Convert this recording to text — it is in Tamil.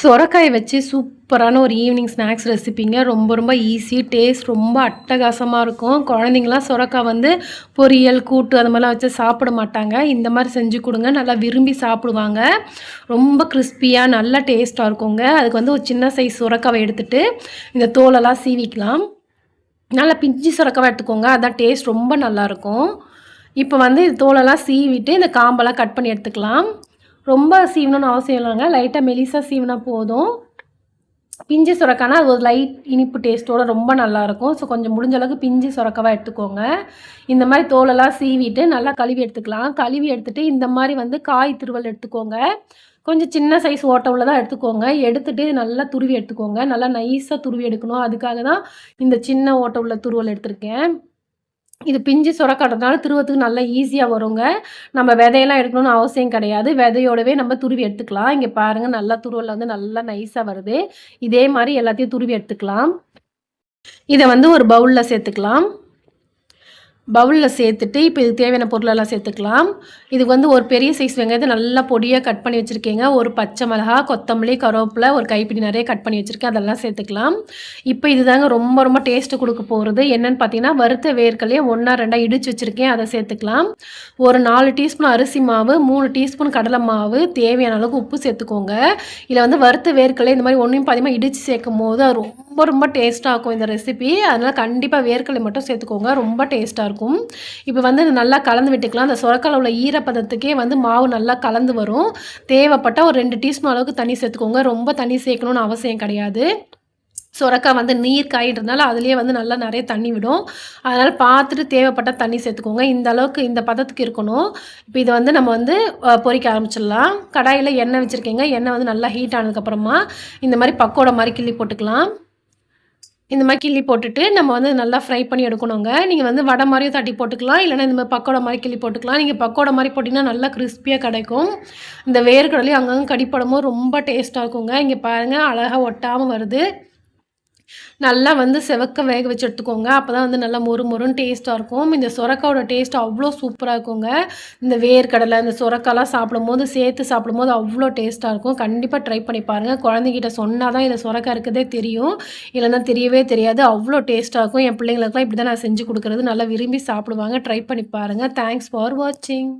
சொரக்காய் வச்சு சூப்பரான ஒரு ஈவினிங் ஸ்நாக்ஸ் ரெசிபிங்க ரொம்ப ரொம்ப ஈஸி டேஸ்ட் ரொம்ப அட்டகாசமாக இருக்கும். குழந்தைங்களாம் சொரக்காய் வந்து பொரியல் கூட்டு அது மாதிரிலாம் வச்சு சாப்பிட மாட்டாங்க. இந்த மாதிரி செஞ்சு கொடுங்க. நல்லா விரும்பி சாப்பிடுவாங்க. ரொம்ப கிறிஸ்பியாக நல்லா டேஸ்ட்டாக இருக்குங்க. அதுக்கு வந்து ஒரு சின்ன சைஸ் சுரக்காவை எடுத்துகிட்டு இந்த தோலெல்லாம் சீவிக்கலாம். நல்லா பிஞ்சு சுரக்காவை எடுத்துக்கோங்க. அதான் டேஸ்ட் ரொம்ப நல்லாயிருக்கும் இப்போ வந்து இது தோலெல்லாம் சீவிட்டு இந்த காம்பெல்லாம் கட் பண்ணி எடுத்துக்கலாம். ரொம்ப சீவணும்னு அவசியம் இல்லைங்க. லைட்டாக மெலிசாக சீவினா போதும். பிஞ்சு சுரக்கானா அது ஒரு லைட் இனிப்பு டேஸ்ட்டோட ரொம்ப நல்லாயிருக்கும் ஸோ கொஞ்சம் முடிஞ்ச அளவுக்கு பிஞ்சு சுரக்காவாக எடுத்துக்கோங்க. இந்த மாதிரி தோலெல்லாம் சீவிட்டு நல்லா கழுவி எடுத்துக்கலாம். கழுவி எடுத்துகிட்டு இந்த மாதிரி வந்து காய் திருவல் எடுத்துக்கோங்க. கொஞ்சம் சின்ன சைஸ் ஓட்ட உள்ளதாக எடுத்துக்கோங்க. எடுத்துகிட்டு நல்லா துருவி எடுத்துக்கோங்க. நல்லா நைஸாக துருவி எடுக்கணும். அதுக்காக தான் இந்த சின்ன ஓட்ட உள்ள துருவல் எடுத்திருக்கேன். இது பிஞ்சு சுரக்காட்டுறதுனால திருவத்துக்கு நல்லா ஈஸியாக வருங்க. நம்ம விதையெல்லாம் எடுக்கணும்னு அவசியம் கிடையாது. விதையோடவே நம்ம துருவி எடுத்துக்கலாம். இங்கே பாருங்கள் நல்லா துருவில் வந்து நல்லா நைஸாக வருது. இதே மாதிரி எல்லாத்தையும் துருவி எடுத்துக்கலாம். இதை வந்து ஒரு பவுலில் சேர்த்துக்கலாம். பவுலில் சேர்த்துட்டு இப்போ இதுக்கு தேவையான பொருளெல்லாம் சேர்த்துக்கலாம். இதுக்கு வந்து ஒரு பெரிய சைஸ் வெங்காயத்தை நல்லா பொடியாக கட் பண்ணி வச்சுருக்கீங்க. ஒரு பச்சை மிளகா கொத்தமல்லி கருவேப்பிலை ஒரு கைப்பிடி நிறைய கட் பண்ணி வச்சுருக்கேன். அதெல்லாம் சேர்த்துக்கலாம். இப்போ இதுதாங்க ரொம்ப ரொம்ப டேஸ்ட்டு கொடுக்க போகிறது என்னென்னு பார்த்தீங்கன்னா வறுத்த வேர்க்கலையே ஒன்றா ரெண்டாக இடித்து வச்சுருக்கேன். அதை சேர்த்துக்கலாம். ஒரு நாலு டீஸ்பூன் அரிசி மாவு மூணு டீஸ்பூன் கடலை மாவு தேவையான அளவுக்கு உப்பு சேர்த்துக்கோங்க. இதில் வந்து வறுத்த வேர்க்கலை இந்த மாதிரி ஒன்றையும் பாதியமாக இடித்து சேர்க்கும் போது அது ரொம்ப ரொம்ப டேஸ்ட்டாக இருக்கும் இந்த ரெசிபி அதனால் கண்டிப்பாக வேர்க்கலை மட்டும் சேர்த்துக்கோங்க. ரொம்ப டேஸ்ட்டாக இருக்கும். இருக்கும். இப்போ வந்து நல்லா கலந்து விட்டுக்கலாம். அந்த சுரக்கால உள்ள ஈரப்பதத்துக்கே வந்து மாவு நல்லா கலந்து வரும். தேவைப்பட்டால் ஒரு ரெண்டு டீஸ்பூன் அளவுக்கு தண்ணி சேர்த்துக்கோங்க. ரொம்ப தண்ணி சேர்க்கணுன்னு அவசியம் கிடையாது. சுரக்காய் வந்து நீர் காயின்றதுனால அதுலேயே வந்து நல்லா நிறைய தண்ணி விடும். அதனால் பார்த்துட்டு தேவைப்பட்ட தண்ணி சேர்த்துக்கோங்க. இந்த அளவுக்கு இந்த பதத்துக்கு இருக்கணும். இப்போ இதை வந்து நம்ம வந்து பொறிக்க ஆரம்பிச்சிடலாம். கடாயில் எண்ணெய் வச்சுருக்கீங்க. எண்ணெய் வந்து நல்லா ஹீட் ஆனதுக்கப்புறமா இந்த மாதிரி பக்கோட மாதிரி கிள்ளி போட்டுக்கலாம். இந்த மாதிரி கிள்ளி போட்டுட்டு நம்ம வந்து நல்லா ஃப்ரை பண்ணி எடுக்கணுங்க. நீங்கள் வந்து வடை மாதிரியும் தட்டி போட்டுக்கலாம். இல்லைனா இந்த மாதிரி பக்கோடா மாதிரி கிள்ளி போட்டுக்கலாம். நீங்கள் பக்கோடா மாதிரி போட்டிங்கன்னா நல்லா கிறிஸ்பியாக கிடைக்கும். இந்த வேர்க்கடலையும் அங்கங்கே கடிப்படமும் ரொம்ப டேஸ்ட்டாக இருக்குங்க. இங்கே பாருங்கள் அழகாக ஒட்டாமல் வருது. நல்லா வந்து செவக்க வேக வச்சு எடுத்துக்கோங்க அப்போ தான் வந்து நல்லா மொறு மொறுன்னு டேஸ்ட்டாக இருக்கும். இந்த சுரக்காவோட டேஸ்ட் அவ்வளோ சூப்பராக இருக்குங்க. இந்த வேர்க்கடலை இந்த சுரக்காலாம் சாப்பிடும் போது சேர்த்து சாப்பிடும் போது அவ்வளோ டேஸ்ட்டாக இருக்கும். கண்டிப்பாக ட்ரை பண்ணி பாருங்கள் குழந்தைகிட்ட சொன்னால் தான் இதில் சுரக்கா இருக்கிறதே தெரியும். இல்லைன்னா தெரியவே தெரியாது. அவ்வளோ டேஸ்ட்டாக இருக்கும். என் பிள்ளைங்களுக்குலாம் இப்படி தான் நான் செஞ்சு கொடுக்குறது. நல்லா விரும்பி சாப்பிடுவாங்க. ட்ரை பண்ணி பாருங்கள் தேங்க்ஸ் ஃபார் வாட்சிங்